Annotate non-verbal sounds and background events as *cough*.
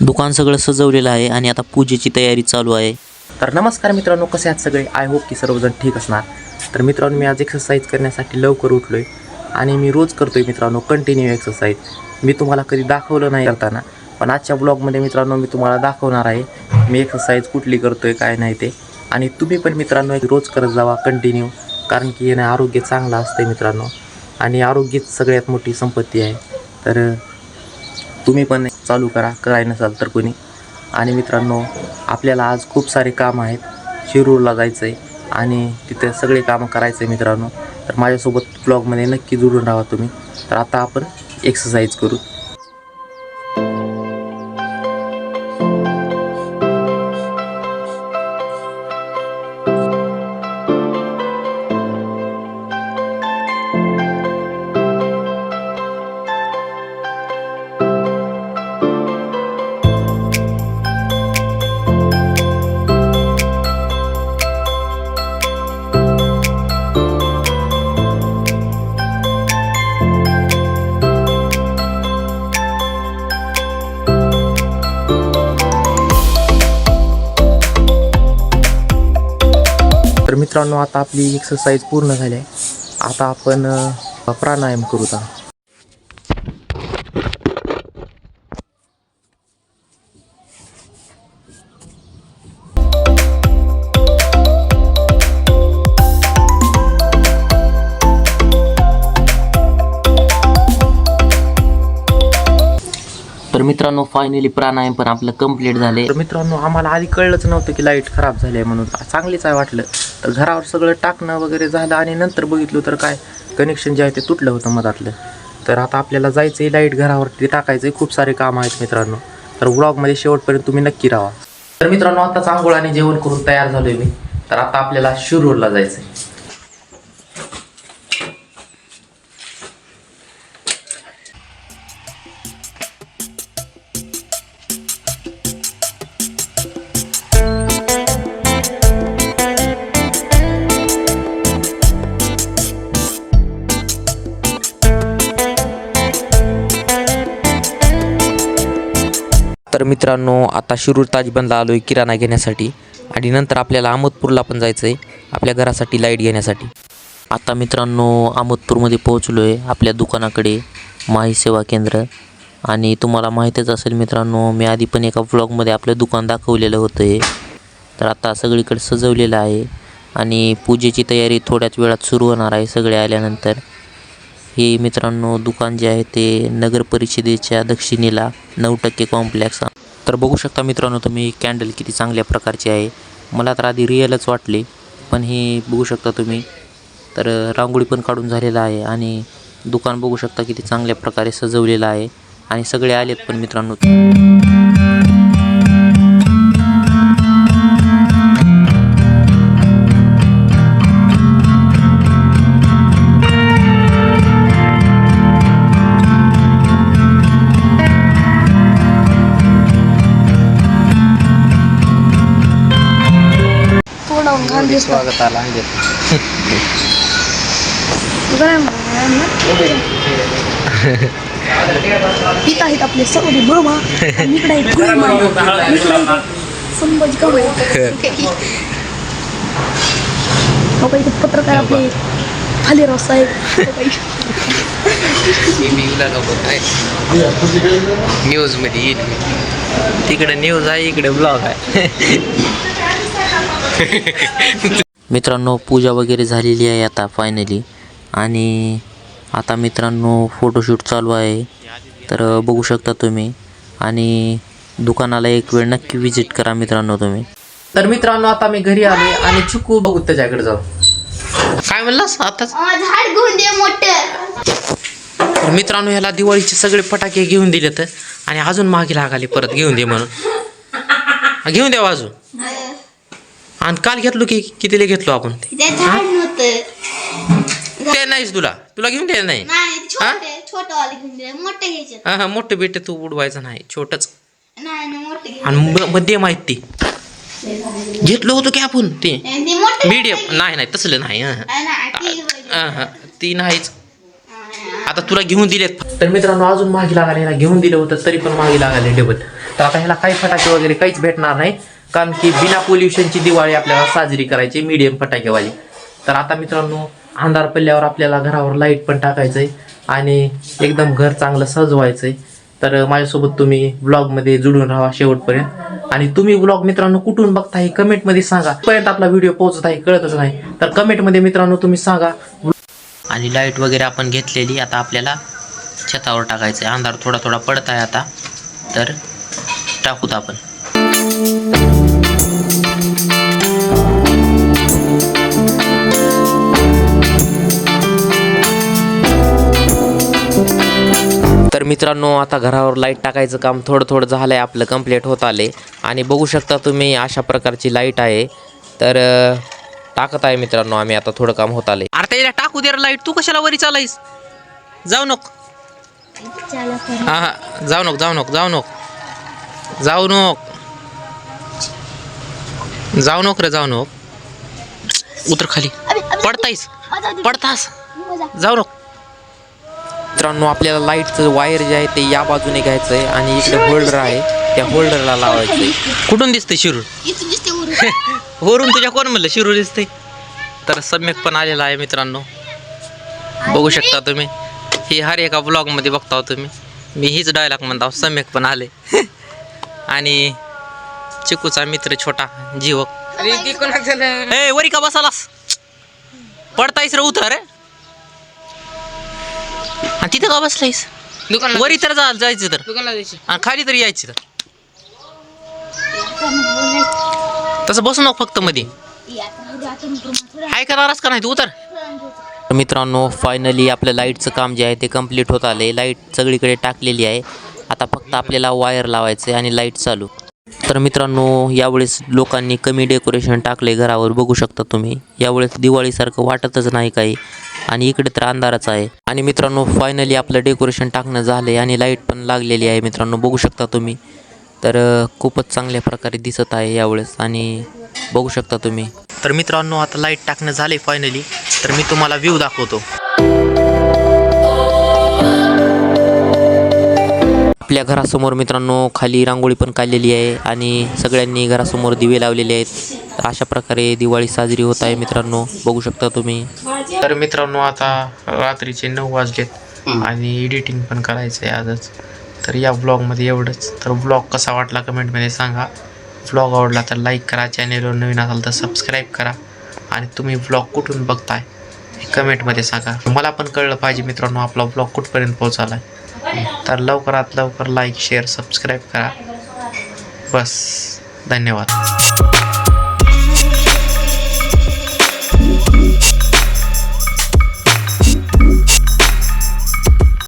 दुकान सगळं सजवलेलं आहे आणि आता पूजेची तयारी चालू आहे. तर नमस्कार मित्रांनो कसे आहात सगळे? आय होप की सर्वजण ठीक असणार. तर मित्रांनो मी आज एक्सरसाइज करण्यासाठी लवकर उठलो आहे आणि मी रोज करतो आहे मित्रांनो कंटिन्यू एक्सरसाइज मी तुम्हाला कधी दाखवलं नाही करताना पण आजच्या ब्लॉगमध्ये मित्रांनो मी तुम्हाला दाखवणार आहे मी एक्सरसाइज कुठली करतो आहे काय नाही ते. आणि तुम्ही पण मित्रांनो एक रोज करत जावा कंटिन्यू कारण की याने आरोग्य चांगलं असतं मित्रांनो. आणि आरोग्यच सगळ्यात मोठी संपत्ती आहे. तर तुम्ही पण चालू करा काय नसाल तर कोणी. आणि मित्रांनो आपल्याला आज खूप सारे काम आहेत. शिरूरला जायचं आहे आणि तिथे सगळे कामं करायचं आहे मित्रांनो. तर माझ्यासोबत ब्लॉगमध्ये नक्की जुळून राहा तुम्ही. तर आता आपण एक्सरसाइज करू. तर मित्रांनो आता आपली एक्सरसाइज पूर्ण झाली आहे. आता आपण प्राणायाम करू आहोत. मित्रांनो फायनली प्राणायाम पण आपलं कंप्लीट झाले तर मित्रांनो आम्हाला आधी कळलंच नव्हतं की लाइट खराब झाली आहे म्हणून. चांगलीच आहे वाटलं. तर घरावर सगळं टाकणं वगैरे झालं आणि नंतर बघितलं तर काय कनेक्शन जे आहे ते तुटलं होतं मधातलं. तर आता आपल्याला जायचं आहे लाइट घरावरती टाकायचं खूप सारे काम आहेत मित्रांनो. तर व्लॉगमध्ये शेवटपर्यंत तुम्ही नक्की राहा. तर मित्रांनो आताच आंघोळ आणि जेवण करून तयार झालोय मी. तर आता आपल्याला शिरूरला जायचं आहे तर मित्रांनो आता शिरूर ताजबंदला आलो आहे किराणा घेण्यासाठी. आणि नंतर आपल्याला अहमदपूरला पण जायचं आहे आपल्या घरासाठी लाइट घेण्यासाठी. आता मित्रांनो अहमदपूरमध्ये पोहोचलो आहे आपल्या दुकानाकडे माही सेवा केंद्र. आणि तुम्हाला माहीतच असेल मित्रांनो मी आधी पण एका व्लॉगमध्ये आपलं दुकान दाखवलेलं होतं आहे तर आता सगळीकडे सजवलेलं आहे. आणि पूजेची तयारी थोड्याच वेळात सुरू होणार आहे सगळे आल्यानंतर. हे मित्रांनो दुकान जे आहे ते नगर परिषदेच्या दक्षिणेला नऊ टक्के कॉम्प्लेक्स तर बघू शकता मित्रांनो तुम्ही कॅन्डल किती चांगल्या प्रकारची आहे. मला तर आधी रिअलच वाटली पण हे बघू शकता तुम्ही. तर रांगोळी पण काढून झालेला आहे आणि दुकान बघू शकता किती चांगल्या प्रकारे सजवलेलं आहे. आणि सगळे आलेत पण मित्रांनो. घाण दिसतो स्वागत आला. गरम पिता आहेत आपले सर्व मामा आणि इकडे आहेत गुरुमा. इकडे आहेत संभाजी कवळे. हो पत्रकार आपले भालेराव साहेब. हो न्यूजमध्ये येईल. तिकडे न्यूज आहे इकडे ब्लॉग आहे. मित्रांनो पूजा वगैरे झालेली आहे आता फायनली आणि आता मित्रांनो फोटोशूट चालू आहे. तर बघू शकता तुम्ही. आणि दुकानाला एक वेळ नक्की विजिट करा मित्रांनो तुम्ही. तर मित्रांनो आता मी घरी आले आणि चुकू बघू त्याच्याकडे जाऊ. काय म्हणलास? आताच झाड घेऊन दे मोठं. तर मित्रांनो ह्याला दिवाळीचे सगळे फटाके घेऊन दिले तर आणि अजून मागे लागाले परत घेऊन दे म्हणून. हा, घेऊन द्यावा अजून. आणि काल घेतलो की कितीला घेतलो आपण? ते ते झाड नव्हतं. ते नाहीच तुला. तुला घेऊन द्यायला नाही? हा? दे हा हा मोठे बेटे तू उडवायचं नाही. छोटच. आणि म- मध्यम आहेत ती. घेतलं होतं की आपण ते? मीडियम नाही नाही तसलं नाही ती नाहीच. आता तुला घेऊन दिलेत. तर मित्रांनो अजून मागे लागायला घेऊन दिलं होतं तरी पण मागे लागायला डबल. तर आता ह्याला काही फटाके वगैरे काहीच भेटणार नाही. कारण की बिना पोल्युशनची दिवाळी आपल्याला साजरी करायची मीडियम फटाकेवाली तर आता मित्रांनो अंधार पडल्यावर आपल्याला घरावर लाइट पण टाकायचं आहे आणि एकदम घर चांगलं सजवायचं आहे तर माझ्यासोबत तुम्ही ब्लॉगमध्ये जुळून राहा शेवटपर्यंत. आणि तुम्ही ब्लॉग मित्रांनो कुठून बघताय कमेंटमध्ये सांगा. पर्यंत आपला व्हिडिओ पोहोचत आहे कळतच नाही. तर कमेंटमध्ये मित्रांनो तुम्ही सांगा. आणि लाइट वगैरे आपण घेतलेली आता आपल्याला छतावर टाकायचं आहे अंधार थोडा थोडा पडत आहे आता. तर टाकूत आपण. तर मित्रांनो आता घरावर लाइट टाकायचं काम थोडं थोडं झालं आहे आपलं कंप्लीट होत आले. आणि बघू शकता तुम्ही अशा प्रकारची लाइट आहे. तर टाकत आहे मित्रांनो आम्ही आता थोडं काम होत आले. अरे त्याला टाकू दे लाइट तू कशाला वरी चालायस? जाऊ नको. हा हा. जाऊ नको जाऊ नको जाऊ नको. जाऊ नको. जाऊ नको रे जाऊ नको. उतर खाली. पडतायस. पडतास. जाऊ नको. मित्रांनो आपल्याला लाईटचं वायर जे आहे ते या बाजूने घ्यायचं आहे आणि इकडे होल्डर आहे. त्या होल्डरला लावायचं आहे *laughs* कुठून दिसतंय शिरूर दिसते *laughs* वरून. तुझ्या कोण म्हणलं शिरूर दिसतंय? तर सम्यक पण आलेला आहे मित्रांनो. बघू शकता तुम्ही. ही हर एका ब्लॉगमध्ये बघता तुम्ही. मी हीच डायलॉग म्हणता सम्यक पण आले. *laughs* आणि चिकूचा मित्र छोटा जीवक. ए वरी का बसालास. पडतायस रे उतर. रे आणि तिथं का बसलायस वरी तर जा जायचं तर. आणि खाली तर यायचं तर. तसं बसू नको फक्त मध्ये हाय करणारच का नाही तू? उतर. तर मित्रांनो फायनली आपलं लाईटचं काम जे आहे ते कंप्लीट होत आले लाइट सगळीकडे टाकलेली आहे. आता फक्त आपल्याला वायर लावायचं आहे आणि लाइट चालू. तर मित्रांनो यावेळेस लोकांनी कमी डेकोरेशन टाकले घरावर बघू शकता तुम्ही. यावेळेस दिवाळीसारखं वाटतच नाही काही. आणि इकडे तर अंधाराच आहे. आणि मित्रांनो फायनली आपलं डेकोरेशन टाकणं झालं आहे आणि लाइट पण लागलेली आहे मित्रांनो बघू शकता तुम्ही. तर खूपच चांगल्या प्रकारे दिसत आहे यावेळेस आणि बघू शकता तुम्ही. तर मित्रांनो आता लाइट टाकणं झाले फायनली तर मी तुम्हाला व्ह्यू दाखवतो. आपल्या घरासमोर मित्रांनो खाली रांगोळी पण काढलेली आहे आणि सगळ्यांनी घरासमोर दिवे लावलेले आहेत. अशा प्रकारे दिवाळी साजरी होत आहे मित्रांनो. बघू शकता तुम्ही. तर मित्रांनो आता रात्रीचे नऊ वाजलेत आणि एडिटिंग पण करायचं आहे आजच. तर या ब्लॉगमध्ये एवढंच. तर ब्लॉग कसा वाटला कमेंटमध्ये सांगा. ब्लॉग आवडला तर लाईक करा. चॅनेलवर नवीन असाल तर सबस्क्राईब करा. आणि तुम्ही ब्लॉग कुठून बघताय? कमेंटमध्ये सांगा. मला पण कळलं पाहिजे मित्रांनो आपला ब्लॉग कुठपर्यंत पोहोचाला आहे तर लवकरात लवकर लाईक शेअर सबस्क्राईब करा. बस धन्यवाद.